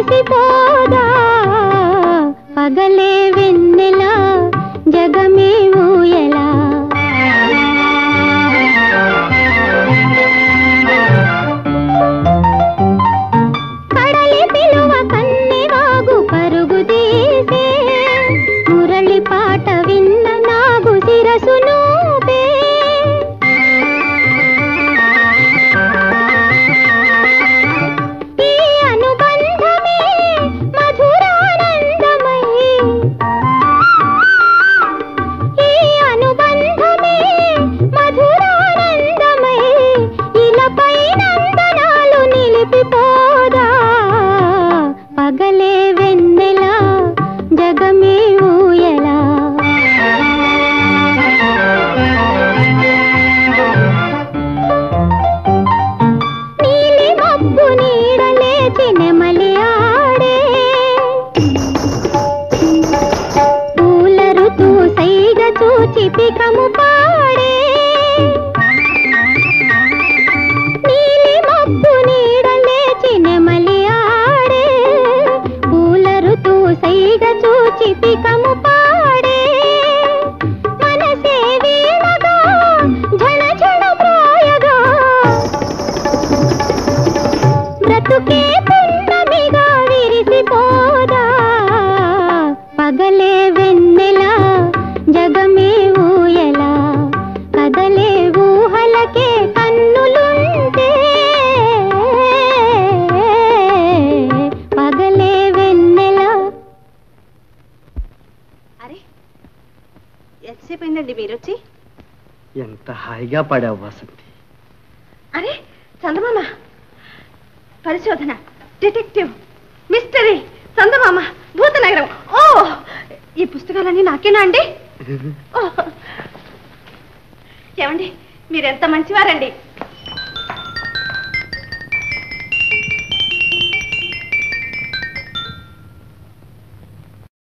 కలిసిపోదా? పగలే వెన్నెలా జగమే ఊయలా. కడలి పిలువ కన్నెవాగు పరుగు తీసే మురళి పాట విన్న నాగు శిరసున దీపికము పాడే. నీలి మబ్బు నీడలేచి నెమలి ఆడే పూల ఋతు సైగ చూచి పికము పాడే. మనసే వీణగా ఝణ ఝణ మ్రోయగా బ్రతుకే ఎంతసేపు అయిందండి మీరు వచ్చి ఎంత హాయిగా పాడావు వసంతి. అరే చందమామ. పరిశోధన డిటెక్టివ్ మిస్టరీ చందమామ భూతనగరం. ఓ ఈ పుస్తకాలన్నీ నాకేనా అండి. ఏమండి మీరెంత మంచివారండి.